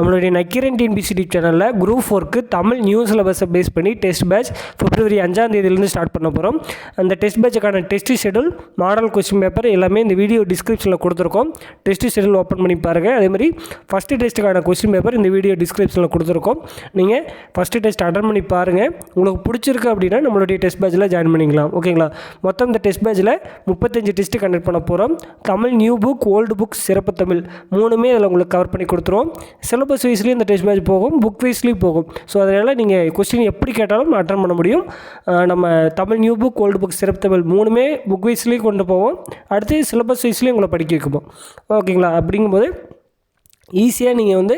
நம்மளுடைய நக்கீரன் டிஎன்பிசிடி சேனலில் குரூப் ஃபோர்க்கு தமிழ் நியூ சிலபஸை பேஸ் பண்ணி டெஸ்ட் பேட்ச் பிப்ரவரி அஞ்சாம் தேதியிலேருந்து ஸ்டார்ட் பண்ண போகிறோம் அந்த test பேட்சுக்கான test schedule model question paper எல்லாமே இந்த வீடியோ டிஸ்கிரிப்ஷனில் கொடுத்துருக்கோம். டெஸ்ட் ஷெடியூல் ஓப்பன் பண்ணி பாருங்கள் அதேமாதிரி ஃபஸ்ட்டு டெஸ்ட்டுக்கான கொஸ்டின் பேப்பர் இந்த வீடியோ டிஸ்கிரிப்ஷனில் கொடுத்துருக்கோம். நீங்கள் ஃபஸ்ட்டு டெஸ்ட் அட்டன் பண்ணி பாருங்கள் உங்களுக்கு பிடிச்சிருக்கு அப்படின்னா நம்மளுடைய டெஸ்ட் பேட்சில் ஜாயின் பண்ணிக்கலாம். ஓகேங்களா மொத்தம் இந்த டெஸ்ட் பேட்சில் முப்பத்தஞ்சு டெஸ்ட்டு கண்டக்ட் பண்ண போகிறோம் Tamil new book old book சிறப்பு தமிழ் மூணுமே அதில் உங்களுக்கு கவர் பண்ணி கொடுத்துருவோம். சிலபஸ் சிலபஸ் வைஸ்லேயும் இந்த டெஸ்ட் பேட்ச் போகும் புக் வைஸ்லேயும் போகும். ஸோ அதனால் நீங்கள் கொஸ்டின் எப்படி கேட்டாலும் அட்டன் பண்ண முடியும். நம்ம Tamil new book old book சிறப்பு தமிழ் மூணுமே புக் வைஸ்லேயும் கொண்டு போவோம். அடுத்து சிலபஸ் வைஸ்லேயும் உங்களை படிக்க வைக்குவோம் ஓகேங்களா? அப்படிங்கும்போது ஈஸியாக நீங்கள் வந்து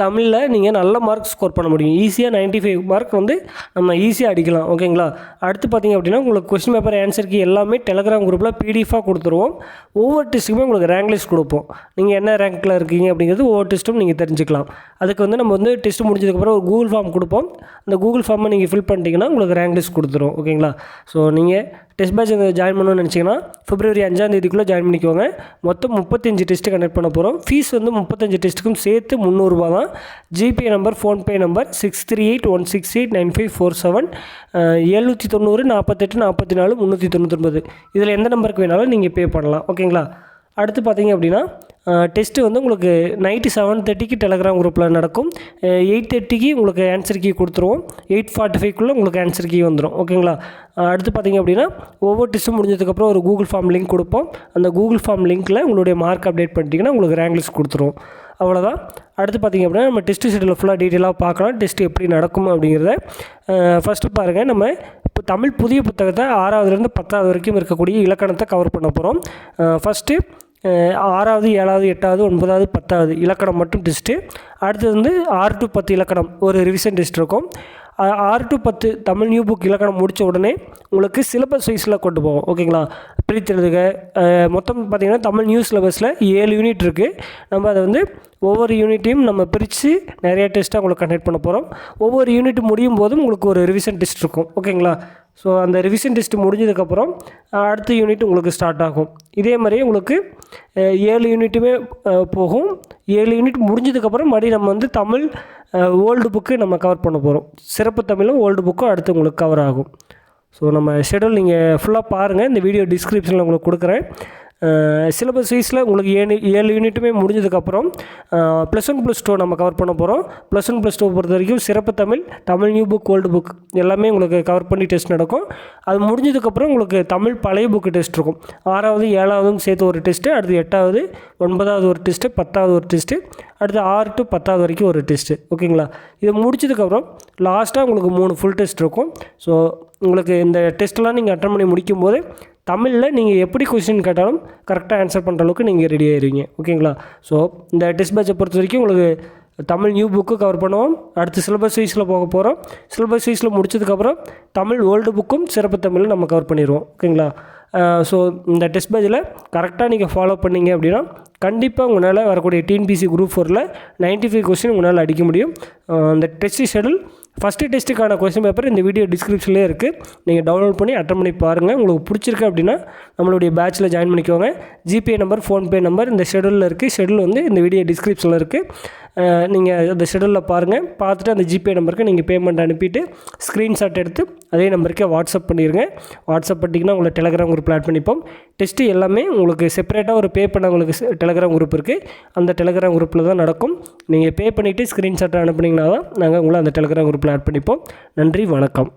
தமிழில் நீங்கள் நல்ல மார்க் ஸ்கோர் பண்ண முடியும். ஈஸியாக 95 ஃபைவ் மார்க் வந்து நம்ம ஈஸியாக அடிக்கலாம். ஓகேங்களா அடுத்து பார்த்தீங்க அப்படின்னா உங்களுக்கு கொஸ்டின் பேப்பர் ஆன்சருக்கு எல்லாமே டெலகிராம் குரூப்பில் பிடிஎஃபாக கொடுத்துருவோம். ஒவ்வொரு டெஸ்ட்டுக்குமே உங்களுக்கு ரேங்க் லிஸ்ட் கொடுப்போம். நீங்கள் என்ன ரேங்க்கில் இருக்கீங்க அப்படிங்கிறது ஒவ்வொரு டெஸ்ட்டும் நீங்கள் தெரிஞ்சுக்கலாம். அதுக்கு வந்து நம்ம வந்து டெஸ்ட் முடிஞ்சதுக்கப்புறம் ஒரு கூகுள் ஃபார்ம் கொடுப்போம். அந்த கூகுள் ஃபார்மை நீங்கள் ஃபில் பண்ணிட்டீங்கன்னா உங்களுக்கு ரேங்க் லிஸ்ட் கொடுத்துரும். ஓகேங்களா ஸோ நீங்கள் டெஸ்ட் பேட்ச் ஜாயின் பண்ணணும்னு நினச்சிங்கன்னா பிப்ரவரி அஞ்சாம் தேதிக்குள்ளே ஜாயின் பண்ணிக்கோங்க. மொத்தம் முப்பத்தஞ்சு டெஸ்ட்டு கண்டக்ட் பண்ண போகிறோம் ஃபீஸ் வந்து முப்பத்தஞ்சு டெஸ்ட்டுக்கும் சேர்த்து முந்நூறுரூபா தான். GPay number PhonePe number six three eight one six eight nine five four seven எழுநூற்றி தொண்ணூறு நாற்பத்தெட்டு நாற்பத்தி நாலு முந்நூற்றி தொண்ணூத்தொன்பது. இதில் எந்த நம்பருக்கு வேணாலும் நீங்கள் பே பண்ணலாம். ஓகேங்களா அடுத்து பார்த்தீங்க அப்படின்னா டெஸ்ட்டு வந்து உங்களுக்கு நைட்டு செவன் தேர்ட்டிக்கு டெலகிராம் குரூப்பில் நடக்கும். எயிட் தேர்ட்டிக்கு உங்களுக்கு ஆன்சர் கீ கொடுத்துருவோம். எயிட் ஃபார்ட்டி ஃபைவ்க்குள்ளே உங்களுக்கு ஆன்சர் கீ வந்துடும் ஓகேங்களா அடுத்து பார்த்தீங்க அப்படின்னா ஒவ்வொரு டெஸ்ட்டும் முடிஞ்சதுக்கப்புறம் ஒரு கூகுள் ஃபார்ம் லிங்க் கொடுப்போம். அந்த கூகுள் ஃபார்ம் லிங்க்கில் உங்களுடைய மார்க் அப்டேட் பண்ணிட்டீங்கன்னா உங்களுக்கு ரேங்க் லிஸ்ட் கொடுத்துருவோம். அவ்வளோதான் அடுத்து பார்த்தீங்க அப்படின்னா நம்ம டெஸ்ட் ஷெடியூல் ஃபுல்லாக டீட்டெயிலாக பார்க்கலாம். டெஸ்ட் எப்படி நடக்கும் அப்படிங்கிறத. ஃபஸ்ட்டு பாருங்கள் நம்ம இப்போ தமிழ் புதிய புத்தகத்தை ஆறாவதுலேருந்து பத்தாவது வரைக்கும் இருக்கக்கூடிய இலக்கணத்தை கவர் பண்ண போகிறோம் ஃபஸ்ட்டு ஆறாவது ஏழாவது எட்டாவது ஒன்பதாவது பத்தாவது இலக்கணம் மட்டும் டெஸ்ட்டு அடுத்தது வந்து ஆறு டு பத்து இலக்கணம் ஒரு ரிவிஷன் டெஸ்ட் இருக்கும். ஆறு டு பத்து தமிழ் நியூ புக் இலக்கணம் முடித்த உடனே உங்களுக்கு சிலபஸ் வைஸில் கொண்டு போவோம். ஓகேங்களா பிரித்தெழுதுக. மொத்தம் பார்த்திங்கன்னா தமிழ் நியூ சிலபஸில் ஏழு யூனிட் இருக்குது நம்ம அதை வந்து ஒவ்வொரு யூனிட்டையும் நம்ம பிரித்து நிறைய டெஸ்ட்டாக உங்களுக்கு கண்டக்ட் பண்ண போகிறோம் ஒவ்வொரு யூனிட் முடியும் போதும் உங்களுக்கு ஒரு ரிவிஷன் டெஸ்ட் இருக்கும். ஓகேங்களா ஸோ அந்த ரிவிஷன் டெஸ்ட் முடிஞ்சதுக்கப்புறம் அடுத்த யூனிட் உங்களுக்கு ஸ்டார்ட் ஆகும். இதே மாதிரியே உங்களுக்கு ஏழு யூனிட்டுமே போகும். ஏழு யூனிட் முடிஞ்சதுக்கப்புறம் மறுபடியும் நம்ம வந்து தமிழ் ஓல்டு புக்கு நம்ம கவர் பண்ண போகிறோம் சிறப்பு தமிழும் ஓல்டு புக்கும் அடுத்து உங்களுக்கு கவர் ஆகும். ஸோ நம்ம ஷெடியூல் நீங்கள் ஃபுல்லாக பாருங்கள் இந்த வீடியோ டிஸ்கிரிப்ஷனில் உங்களுக்கு கொடுக்குறேன். சிலபஸ் வைஸில் உங்களுக்கு ஏழு ஏழு யூனிட்டுமே முடிஞ்சதுக்கப்புறம் ப்ளஸ் ஒன் ப்ளஸ் டூ நம்ம கவர் பண்ண போகிறோம் ப்ளஸ் ஒன் ப்ளஸ் டூ பொறுத்த வரைக்கும் சிறப்பு Tamil Tamil new book old book எல்லாமே உங்களுக்கு கவர் பண்ணி டெஸ்ட் நடக்கும். அது முடிஞ்சதுக்கப்புறம் உங்களுக்கு தமிழ் பழைய புக்கு டெஸ்ட் இருக்கும். ஆறாவது ஏழாவதும் சேர்த்து ஒரு டெஸ்ட்டு அடுத்து எட்டாவது ஒன்பதாவது ஒரு டெஸ்ட்டு பத்தாவது ஒரு டெஸ்ட்டு அடுத்து ஆறு டு பத்தாவது வரைக்கும் ஒரு டெஸ்ட்டு ஓகேங்களா? இதை முடிச்சதுக்கப்புறம் லாஸ்ட்டாக உங்களுக்கு மூணு ஃபுல் டெஸ்ட் இருக்கும். ஸோ உங்களுக்கு இந்த டெஸ்ட்டெல்லாம் நீங்கள் அட்டன் பண்ணி முடிக்கும் போது தமிழில் நீங்கள் எப்படி கொஸ்டின் கேட்டாலும் கரெக்டாக ஆன்சர் பண்ணுற அளவுக்கு நீங்கள் ரெடி ஆயிடுவீங்க ஓகேங்களா ஸோ இந்த டெஸ்ட் பேட்சை பொறுத்த வரைக்கும் உங்களுக்கு தமிழ் நியூ புக்கு கவர் பண்ணுவோம். அடுத்து சிலபஸ் வைஸில் போக போகிறோம் சிலபஸ் வைஸில் முடிச்சதுக்கப்புறம் தமிழ் ஓல்டு புக்கும் சிறப்பு தமிழும் நம்ம கவர் பண்ணிடுவோம் ஓகேங்களா ஸோ இந்த டெஸ்ட் பேஜில் கரெக்டாக நீங்கள் ஃபாலோ பண்ணீங்க அப்படின்னா கண்டிப்பாக உங்களால் வரக்கூடிய டிஎன்பிசி குரூப் ஃபோரில் 95 ஃபைவ் கொஸ்டின் உங்களால் அடிக்க முடியும். அந்த டெஸ்ட் ஷெடியூல் ஃபஸ்ட்டு டெஸ்ட்டுக்கான கொஸ்டின் பேப்பர் இந்த வீடியோ டிஸ்கிரிப்ஷன்லேயே இருக்குது நீங்கள் டவுன்லோட் பண்ணி அட்டன் பண்ணி பாருங்கள் உங்களுக்கு பிடிச்சிருக்கு அப்படின்னா நம்மளுடைய பேட்சில் ஜாயின் பண்ணிக்கோங்க. ஜிபே நம்பர் ஃபோன்பே நம்பர் இந்த ஷெடியூலில் இருக்குது ஷெடியூல் வந்து இந்த வீடியோ டிஸ்கிரிப்ஷனில் இருக்குது நீங்கள் அந்த ஷெடியூலில் பாருங்கள் பார்த்துட்டு அந்த ஜிபே நம்பருக்கு நீங்கள் பேமெண்ட் அனுப்பிட்டு ஸ்க்ரீன்ஷாட் எடுத்து அதே நம்பருக்கே வாட்ஸ்அப் பண்ணிடுங்க வாட்ஸ்அப் பண்ணிங்கன்னா உங்களை டெலகிராம் குரூப்பில் ஆட் பண்ணிப்போம். டெஸ்ட்டு எல்லாமே உங்களுக்கு செப்பரேட்டாக ஒரு பே பண்ண உங்களுக்கு டெலகிராம் குரூப் இருக்குது அந்த டெலகிராம் குரூப்பில் தான் நடக்கும். நீங்கள் பே பண்ணிவிட்டு ஸ்க்ரீன்ஷாட் அனுப்புனீங்கன்னா தான் நாங்கள் உங்களை அந்த டெலகிராம் குரூப்பில் ஆட் பண்ணிப்போம். நன்றி வணக்கம்.